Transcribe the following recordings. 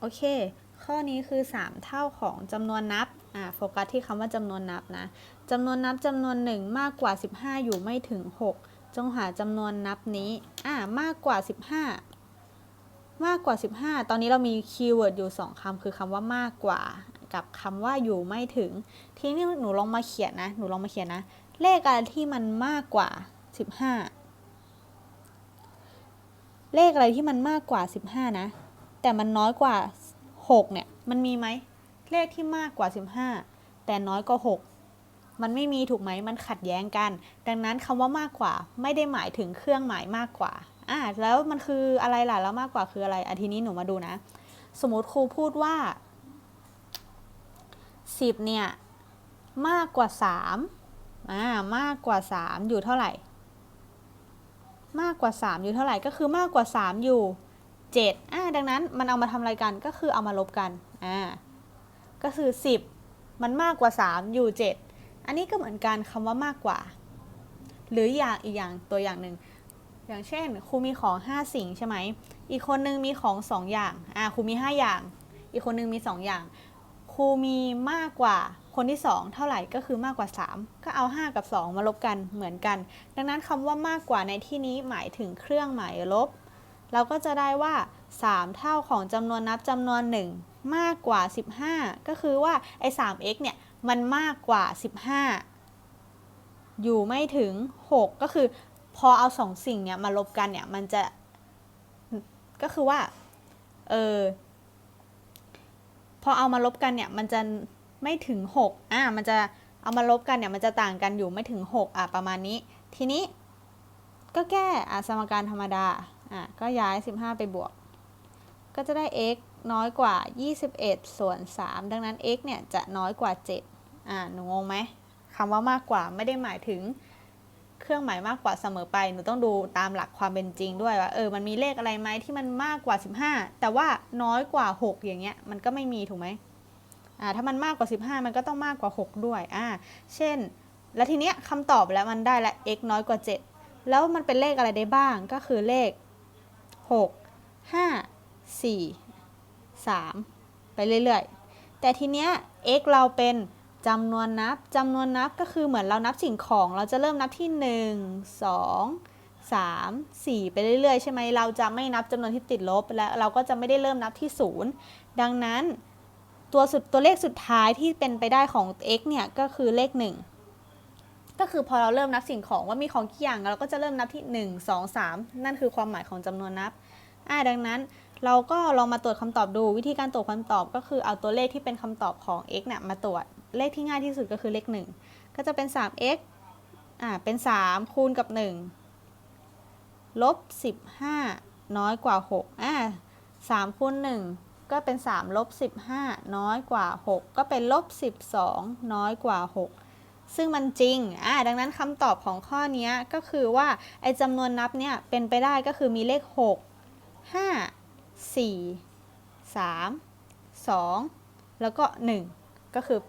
โอเค ข้อนี้คือ 3 เท่าของจำนวนนับ อ่า โฟกัสที่คำว่าจำนวนนับนะจำนวนนับจำนวนหนึ่งมากกว่า 15 อยู่ไม่ถึง 6 จงหาจำนวนนับนี้ อ่า มากกว่า 15 มากกว่า 15 ตอนนี้เรามีคีย์เวิร์ดอยู่ 2คำคือคำว่ามากกว่า กับคำว่าอยู่ไม่ถึง ทีนี้หนูลองมาเขียนนะ หนูลองมาเขียนนะ เลขอะไรที่มันมากกว่า 15 เลขอะไรที่มันมากกว่า 15 นะ แต่มันน้อยกว่า 6 เนี่ย มันมีไหม เลขที่มากกว่า 15 แต่น้อยกว่า 6 มันไม่มีถูกไหม มันขัดแย้งกัน ดังนั้นคำว่ามากกว่า ไม่ได้หมายถึงเครื่องหมายมากกว่าอ่าแล้วมันคืออะไรล่ะ แล้วมากกว่าคืออะไรอาทีนี้หนูมาดูนะ สมมติครูพูดว่า 10 เนี่ย มากกว่า3อ่ามากกว่า 3 อยู่เท่าไหร่ มากกว่า 3 อยู่เท่าไหร่ ก็คือมากกว่า 3 อยู่ 7อ่าดังนั้นมันเอามาทำอะไรกันก็คือเอามาลบกันอ่าก็คือ 10 มันมากกว่า 3 อยู่ 7 อันนี้ก็เหมือนกันคำว่ามากกว่า หรืออย่างอีกอย่างตัวอย่างหนึ่งอย่างเช่นครูมีของ 5 สิ่งใช่ไหมอีกคนนึงมีของ 2 อย่างอ่าครูมี 5 อย่าง อีกคนนึงมี 2 อย่างครูมีมากกว่าคนที่ 2 เท่าไหร่ก็คือมากกว่า 3 ก็เอา 5 กับ 2 มาลบกันเหมือนกัน ดังนั้นคำว่ามากกว่าในที่นี้หมายถึงเครื่องหมายลบ เราก็จะได้ว่า 3 เท่าของจำนวนนับจำนวน 1 มากกว่า 15 ก็คือว่าไอ้ 3x เนี่ยมันมากกว่า 15 อยู่ไม่ถึง 6 ก็คือพอเอา 2 สิ่งเนี่ยมาลบกันเนี่ยมันจะก็คือว่าเออพอเอามาลบกันเนี่ยมันจะไม่ถึง 6 อ่า มันจะเอามาลบกันเนี่ยมันจะต่างกันอยู่ไม่ถึง 6 อะประมาณนี้ ทีนี้ก็แก้อะสมการธรรมดา อะก็ย้าย 15 ไปบวก ก็จะได้ x น้อยกว่า 21 ส่วน 3 ดังนั้น x เนี่ยจะน้อยกว่า 7 อ่าหนูงงไหมคำว่ามากกว่าไม่ได้หมายถึงเครื่องหมายมากกว่าเสมอไป หนูต้องดูตามหลักความเป็นจริงด้วยว่าเออมันมีเลขอะไรไหมที่มันมากกว่า 15 แต่ว่าน้อยกว่า 6 อย่างเงี้ยมันก็ไม่มีถูกไหมอ่าถ้ามันมากกว่า 15 มันก็ต้องมากกว่า 6 ด้วยอ่าเช่น แล้วทีเนี้ยคำตอบแล้วมันได้ละ x น้อยกว่า 7 แล้วมันเป็นเลขอะไรได้บ้างก็คือเลข 6 5 4 3 ไปเรื่อยๆ แต่ทีเนี้ย x เราเป็นจำนวนนับจำนวนนับก็คือเหมือนเรานับสิ่งของ เราจะเริ่มนับที่ 1 2 3 4 ไปเรื่อยๆ ใช่ไหมเราจะไม่นับจำนวนที่ติดลบ และเราก็จะไม่ได้เริ่มนับที่ 0 ดังนั้นตัวสุดตัวเลขสุดท้ายที่เป็นไปได้ของ x เนี่ย ก็คือเลข 1 ก็คือพอเราเริ่มนับสิ่งของว่ามีของกี่อย่างเราก็จะเริ่มนับที่ 1 2 3 นั่นคือความหมายของจำนวนนับอ่าดังนั้นเราก็ลองมาตรวจคำตอบดู วิธีการตรวจคำตอบก็คือเอาตัวเลขที่เป็นคำตอบของ x นี่ยมาตรวจเลขที่ง่ายที่สุดก็คือเลข 1 ก็จะเป็น 3x อ่าเป็น 3 คูณกับ 1 ลบ 15 น้อยกว่า 6 อ่า3คูณ1 ก็เป็น 3 ลบ 15 น้อยกว่า 6 ก็เป็นลบ 12 น้อยกว่า 6 ซึ่งมันจริงอ่าดังนั้นคำตอบของข้อนี้ก็คือว่าไอ้จำนวนนับเนี่ยเป็นไปได้ก็คือมีเลข 6 5 4 3 2 แล้วก็ 1 ก็คือ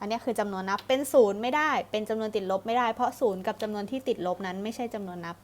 อันนี้คือจำนวนนับเป็นศูนย์ไม่ได้ เป็นจำนวนติดลบไม่ได้เพราะศูนย์กับจำนวนที่ติดลบนั้นไม่ใช่จำนวนนับ